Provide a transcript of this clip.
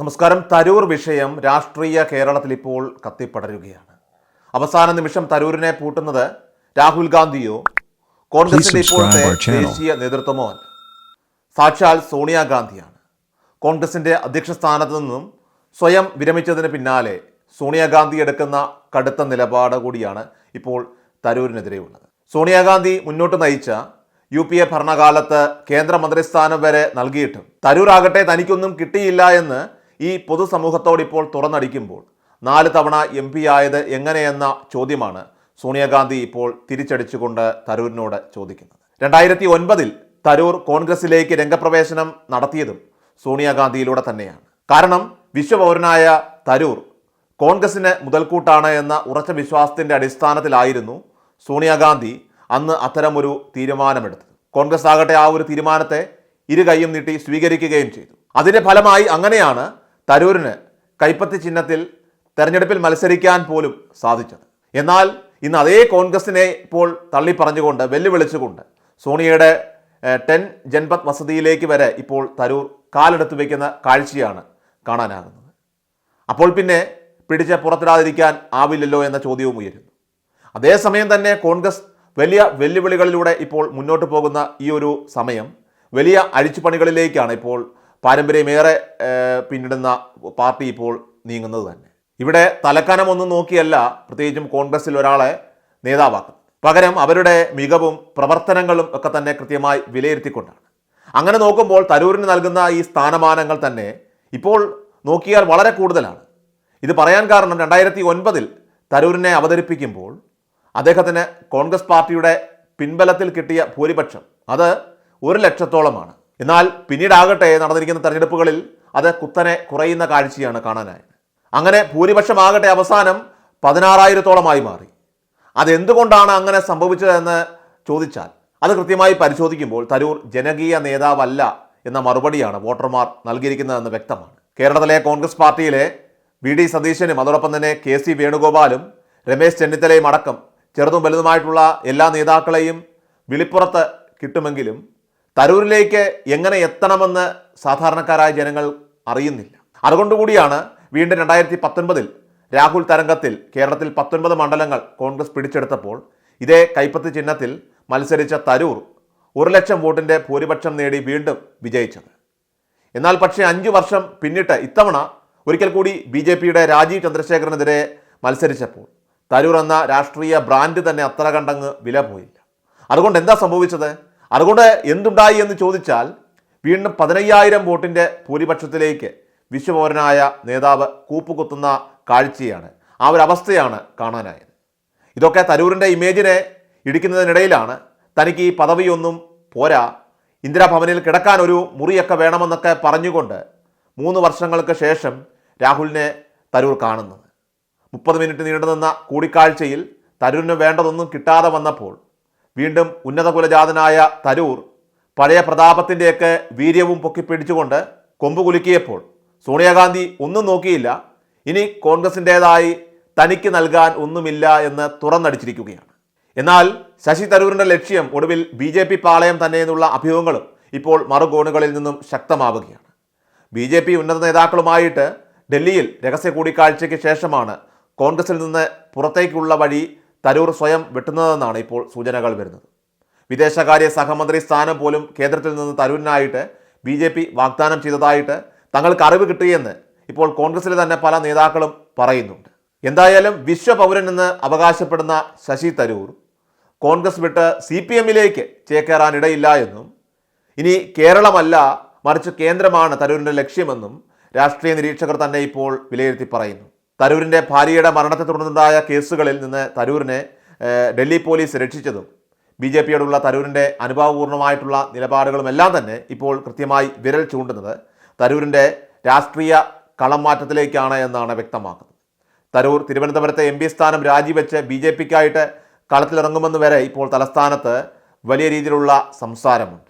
നമസ്കാരം. തരൂർ വിഷയം രാഷ്ട്രീയ കേരളത്തിൽ ഇപ്പോൾ കത്തിപ്പടരുകയാണ്. അവസാന നിമിഷം തരൂരിനെ പൂട്ടുന്നത് രാഹുൽ ഗാന്ധിയോ കോൺഗ്രസിന്റെ ഇപ്പോഴത്തെ ദേശീയ നേതൃത്വമോ അല്ല. സാക്ഷാൽ സോണിയാഗാന്ധിയാണ് കോൺഗ്രസിന്റെ അധ്യക്ഷ സ്ഥാനത്ത് നിന്നും സ്വയം വിരമിച്ചതിന് പിന്നാലെ സോണിയാഗാന്ധി എടുക്കുന്ന കടുത്ത നിലപാട് കൂടിയാണ് ഇപ്പോൾ തരൂരിനെതിരെയുള്ളത്. സോണിയാഗാന്ധി മുന്നോട്ട് നയിച്ച യു പി എ ഭരണകാലത്ത് കേന്ദ്രമന്ത്രിസ്ഥാനം വരെ നൽകിയിട്ടും തരൂർ ആകട്ടെ തനിക്കൊന്നും കിട്ടിയില്ല എന്ന് ഈ പൊതുസമൂഹത്തോട് ഇപ്പോൾ തുറന്നടിക്കുമ്പോൾ നാല് തവണ എം പി ആയത് എങ്ങനെയെന്ന ചോദ്യമാണ് സോണിയാഗാന്ധി ഇപ്പോൾ തിരിച്ചടിച്ചുകൊണ്ട് തരൂരിനോട് ചോദിക്കുന്നത്. രണ്ടായിരത്തി ഒൻപതിൽ തരൂർ കോൺഗ്രസിലേക്ക് രംഗപ്രവേശനം നടത്തിയതും സോണിയാഗാന്ധിയിലൂടെ തന്നെയാണ്. കാരണം വിശ്വപൗരനായ തരൂർ കോൺഗ്രസിന് മുതൽക്കൂട്ടാണ് എന്ന ഉറച്ച വിശ്വാസത്തിന്റെ അടിസ്ഥാനത്തിലായിരുന്നു സോണിയാഗാന്ധി അന്ന് അത്തരമൊരു തീരുമാനമെടുത്തത്. കോൺഗ്രസ് ആകട്ടെ ആ ഒരു തീരുമാനത്തെ ഇരു കൈയും നീട്ടി സ്വീകരിക്കുകയും ചെയ്തു. അതിന്റെ ഫലമായി അങ്ങനെയാണ് തരൂരിന് കൈപ്പത്തി ചിഹ്നത്തിൽ തെരഞ്ഞെടുപ്പിൽ മത്സരിക്കാൻ പോലും സാധിച്ചത്. എന്നാൽ ഇന്ന് അതേ കോൺഗ്രസിനെ ഇപ്പോൾ തള്ളി പറഞ്ഞുകൊണ്ട് വെല്ലുവിളിച്ചുകൊണ്ട് സോണിയയുടെ ടെൻ ജൻപത് വസതിയിലേക്ക് വരെ ഇപ്പോൾ തരൂർ കാലെടുത്ത് വയ്ക്കുന്ന കാഴ്ചയാണ് കാണാനാകുന്നത്. അപ്പോൾ പിന്നെ പിടിച്ച് പുറത്തിടാതിരിക്കാൻ ആവില്ലല്ലോ എന്ന ചോദ്യവും ഉയരുന്നു. അതേസമയം തന്നെ കോൺഗ്രസ് വലിയ വെല്ലുവിളികളിലൂടെ ഇപ്പോൾ മുന്നോട്ട് പോകുന്ന ഈ ഒരു സമയം വലിയ അഴിച്ചുപണികളിലേക്കാണ് ഇപ്പോൾ പാരമ്പര്യമേറെ പിന്നിടുന്ന പാർട്ടി ഇപ്പോൾ നീങ്ങുന്നത് തന്നെ. ഇവിടെ തലക്കനമൊന്നും നോക്കിയല്ല പ്രത്യേകിച്ചും കോൺഗ്രസിൽ ഒരാളെ നേതാവാക്കുന്നത്. പകരം അവരുടെ മികവും പ്രവർത്തനങ്ങളും ഒക്കെ തന്നെ കൃത്യമായി വിലയിരുത്തിക്കൊണ്ടാണ്. അങ്ങനെ നോക്കുമ്പോൾ തരൂരിന് നൽകുന്ന ഈ സ്ഥാനമാനങ്ങൾ തന്നെ ഇപ്പോൾ നോക്കിയാൽ വളരെ കൂടുതലാണ്. ഇത് പറയാൻ കാരണം രണ്ടായിരത്തി ഒൻപതിൽ തരൂരിനെ അവതരിപ്പിക്കുമ്പോൾ അദ്ദേഹത്തിന് കോൺഗ്രസ് പാർട്ടിയുടെ പിൻബലത്തിൽ കിട്ടിയ ഭൂരിപക്ഷം അത് ഒരു ലക്ഷത്തോളമാണ്. എന്നാൽ പിന്നീടാകട്ടെ നടന്നിരിക്കുന്ന തെരഞ്ഞെടുപ്പുകളിൽ അത് കുത്തനെ കുറയുന്ന കാഴ്ചയാണ് കാണാനായത് അങ്ങനെ ഭൂരിപക്ഷമാകട്ടെ അവസാനം പതിനാറായിരത്തോളമായി മാറി. അതെന്തുകൊണ്ടാണ് അങ്ങനെ സംഭവിച്ചതെന്ന് ചോദിച്ചാൽ അത് കൃത്യമായി പരിശോധിക്കുമ്പോൾ തരൂർ ജനകീയ നേതാവല്ല എന്ന മറുപടിയാണ് വോട്ടർമാർ നൽകിയിരിക്കുന്നതെന്ന് വ്യക്തമാണ്. കേരളത്തിലെ കോൺഗ്രസ് പാർട്ടിയിലെ വി ഡി സതീശനും അതോടൊപ്പം തന്നെ കെ സി വേണുഗോപാലും രമേശ് ചെന്നിത്തലയും അടക്കം ചെറുതും വലുതുമായിട്ടുള്ള എല്ലാ നേതാക്കളെയും വിളിപ്പുറത്ത് കിട്ടുമെങ്കിലും തരൂരിലേക്ക് എങ്ങനെ എത്തണമെന്ന് സാധാരണക്കാരായ ജനങ്ങൾ അറിയുന്നില്ല. അതുകൊണ്ടുകൂടിയാണ് വീണ്ടും രണ്ടായിരത്തി പത്തൊൻപതിൽ രാഹുൽ തരംഗത്തിൽ കേരളത്തിൽ പത്തൊൻപത് മണ്ഡലങ്ങൾ കോൺഗ്രസ് പിടിച്ചെടുത്തപ്പോൾ ഇതേ കൈപ്പത്ത് ചിഹ്നത്തിൽ മത്സരിച്ച തരൂർ ഒരു ലക്ഷം വോട്ടിന്റെ ഭൂരിപക്ഷം നേടി വീണ്ടും വിജയിച്ചത്. എന്നാൽ പക്ഷേ അഞ്ച് വർഷം പിന്നിട്ട് ഇത്തവണ ഒരിക്കൽ കൂടി ബി ജെ പിയുടെ രാജീവ് ചന്ദ്രശേഖരനെതിരെ മത്സരിച്ചപ്പോൾ തരൂർ എന്ന രാഷ്ട്രീയ ബ്രാൻഡ് തന്നെ അത്ര കണ്ടങ്ങ് വില പോയില്ല അതുകൊണ്ട് എന്താ സംഭവിച്ചത്? അതുകൊണ്ട് എന്തുണ്ടായി എന്ന് ചോദിച്ചാൽ വീണ്ടും പതിനയ്യായിരം വോട്ടിന്റെ ഭൂരിപക്ഷത്തിലേക്ക് വിശ്വപൗരനായ നേതാവ് കൂപ്പുകുത്തുന്ന കാഴ്ചയാണ് ആ ഒരു അവസ്ഥയാണ് കാണാനായത്. ഇതൊക്കെ തരൂരിന്റെ ഇമേജിനെ ഇടിക്കുന്നതിനിടയിലാണ് തനിക്ക് ഈ പദവിയൊന്നും പോരാ. ഇന്ദിരാഭവനിൽ കിടക്കാൻ ഒരു മുറിയൊക്കെ വേണമെന്നൊക്കെ പറഞ്ഞുകൊണ്ട് മൂന്ന് വർഷങ്ങൾക്ക് ശേഷം രാഹുലിനെ തരൂർ കാണുന്നത്. മുപ്പത് മിനിറ്റ് നീണ്ടുനിന്ന കൂടിക്കാഴ്ചയിൽ തരൂരിന് വേണ്ടതൊന്നും കിട്ടാതെ വന്നപ്പോൾ വീണ്ടും ഉന്നതകുലജാതനായ തരൂർ പഴയ പ്രതാപത്തിന്റെയൊക്കെ വീര്യവും പൊക്കിപ്പിടിച്ചുകൊണ്ട് കൊമ്പ് കുലുക്കിയപ്പോൾ സോണിയാഗാന്ധി ഒന്നും നോക്കിയില്ല. ഇനി കോൺഗ്രസിന്റെതായി തനിക്ക് നൽകാൻ ഒന്നുമില്ല എന്ന് തുറന്നടിച്ചിരിക്കുകയാണ്. എന്നാൽ ശശി തരൂരിന്റെ ലക്ഷ്യം ഒടുവിൽ ബി ജെ പി പാളയം തന്നെ എന്നുള്ള അഭ്യൂഹങ്ങളും ഇപ്പോൾ മറുകോണുകളിൽ നിന്നും ശക്തമാവുകയാണ്. ബി ജെ പി ഉന്നത നേതാക്കളുമായിട്ട് ഡൽഹിയിൽ രഹസ്യ കൂടിക്കാഴ്ചയ്ക്ക് ശേഷമാണ് കോൺഗ്രസിൽ നിന്ന് പുറത്തേക്കുള്ള വഴി തരൂർ സ്വയം വെട്ടുന്നതെന്നാണ് ഇപ്പോൾ സൂചനകൾ വരുന്നത്. വിദേശകാര്യ സഹമന്ത്രി സ്ഥാനം പോലും കേന്ദ്രത്തിൽ നിന്ന് തരൂരിനായിട്ട് ബി ജെ പി വാഗ്ദാനം ചെയ്തതായിട്ട് തങ്ങൾക്ക് അറിവ് കിട്ടിയെന്ന് ഇപ്പോൾ കോൺഗ്രസിലെ തന്നെ പല നേതാക്കളും പറയുന്നുണ്ട്. എന്തായാലും വിശ്വപൗരൻ എന്ന് അവകാശപ്പെടുന്ന ശശി തരൂർ കോൺഗ്രസ് വിട്ട് സി പി എമ്മിലേക്ക് ചേക്കേറാനിടയില്ല എന്നും ഇനി കേരളമല്ല മറിച്ച് കേന്ദ്രമാണ് തരൂരിന്റെ ലക്ഷ്യമെന്നും രാഷ്ട്രീയ നിരീക്ഷകർ തന്നെ ഇപ്പോൾ വിലയിരുത്തി പറയുന്നു. തരൂരിന്റെ ഭാര്യയുടെ മരണത്തെ തുടർന്നുണ്ടായ കേസുകളിൽ നിന്ന് തരൂരിനെ ഡൽഹി പോലീസ് രക്ഷിച്ചതും ബി ജെ പിയോടുള്ള തരൂരിന്റെ അനുഭാവപൂർണമായിട്ടുള്ള നിലപാടുകളുമെല്ലാം തന്നെ ഇപ്പോൾ കൃത്യമായി വിരൽ ചൂണ്ടുന്നത് തരൂരിന്റെ രാഷ്ട്രീയ കളം മാറ്റത്തിലേക്കാണ് എന്നാണ് വ്യക്തമാക്കുന്നത്. തരൂർ തിരുവനന്തപുരത്തെ എം പി സ്ഥാനം രാജിവെച്ച് ബി ജെ പിക്കായിട്ട് കളത്തിലിറങ്ങുമെന്ന് വരെ ഇപ്പോൾ തലസ്ഥാനത്ത് വലിയ രീതിയിലുള്ള സംസാരമുണ്ട്.